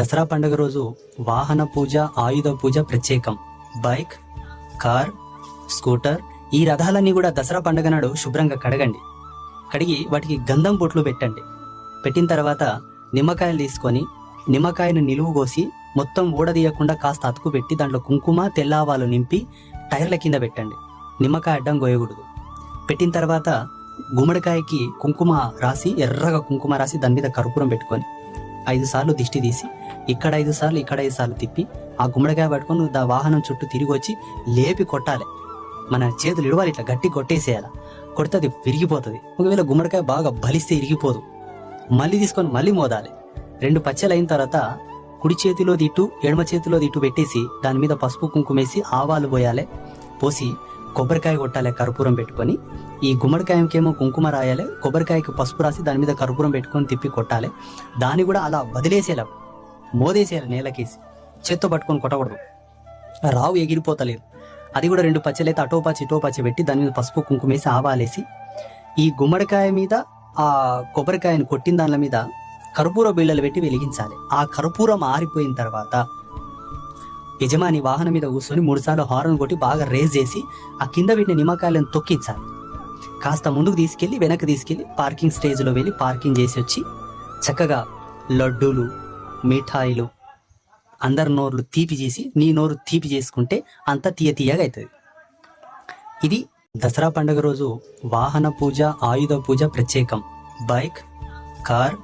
దసరా పండుగ రోజు వాహన పూజ ఆయుధ పూజ ప్రత్యేకం. బైక్ కార్ స్కూటర్ ఈ రథాలన్నీ కూడా దసరా పండుగ నాడు శుభ్రంగా కడగండి. కడిగి వాటికి గంధం బొట్లు పెట్టండి. పెట్టిన తర్వాత నిమ్మకాయలు తీసుకొని నిమ్మకాయను నిలువు కోసి మొత్తం ఊడదీయకుండా కాస్త అతుకు పెట్టి దాంట్లో కుంకుమ తెల్లావాలు నింపి టైర్ల కింద పెట్టండి. నిమ్మకాయ అడ్డం కోయకూడదు. పెట్టిన తర్వాత గుమ్మడికాయకి కుంకుమ రాసి ఎర్రగా కుంకుమ రాసి దాని మీద కర్పూరం పెట్టుకొని ఐదు సార్లు దిష్టి తీసి ఇక్కడ ఐదు సార్లు ఇక్కడ ఐదు సార్లు తిప్పి ఆ గుమ్మడికాయ పట్టుకొని దా వాహనం చుట్టూ తిరిగి వచ్చి లేపి కొట్టాలి. మన చేతులు ఇడవాలి ఇట్లా గట్టి కొట్టేసేయాలి. కొడితే అది విరిగిపోతుంది. ఒకవేళ గుమ్మడికాయ బాగా బలిస్తే ఇరిగిపోదు. మళ్ళీ తీసుకొని మళ్ళీ మోదాలి. రెండు పచ్చలు అయిన తర్వాత కుడి చేతిలో ఇటు ఎడమ చేతిలో ఇటు పెట్టేసి దాని మీద పసుపు కుంకుమేసి ఆవాలు పోయాలి. పోసి కొబ్బరికాయ కొట్టాలి కర్పూరం పెట్టుకొని. ఈ గుమ్మడికాయకేమో కుంకుమ రాయాలి కొబ్బరికాయకి పసుపు రాసి దాని మీద కర్పూరం పెట్టుకొని తిప్పి కొట్టాలి. దాన్ని కూడా అలా వదిలేసేలా మోదేసేయాలి నేలకేసి. చేత్తో పట్టుకొని కొట్టకూడదు. రావు ఎగిరిపోతలేదు. అది కూడా రెండు పచ్చలైతే అటో పచ్చి ఇటో పచ్చి పెట్టి దాని మీద పసుపు కుంకుమ వేసి ఆవాలేసి ఈ గుమ్మడికాయ మీద ఆ కొబ్బరికాయను కొట్టిన దాని మీద కర్పూర బిళ్ళలు పెట్టి వెలిగించాలి. ఆ కర్పూరం ఆరిపోయిన తర్వాత యజమాని వాహనం మీద కూర్చొని మూడుసార్లు హార్న్ కొట్టి బాగా రేజ్ చేసి ఆ కింద పెట్టిన నిమ్మకాయలను తొక్కించాలి. కాస్త ముందుకు తీసుకెళ్ళి వెనక్కి తీసుకెళ్ళి పార్కింగ్ స్టేజ్లో వెళ్ళి పార్కింగ్ చేసి వచ్చి చక్కగా లడ్డూలు మిఠాయిలు అందరి నోర్లు తీపి చేసి నీ నోరు తీపి చేసుకుంటే అంత తీయ తీయగా అవుతుంది ఇది దసరా పండుగ రోజు వాహన పూజ ఆయుధ పూజ ప్రత్యేకం. Bike car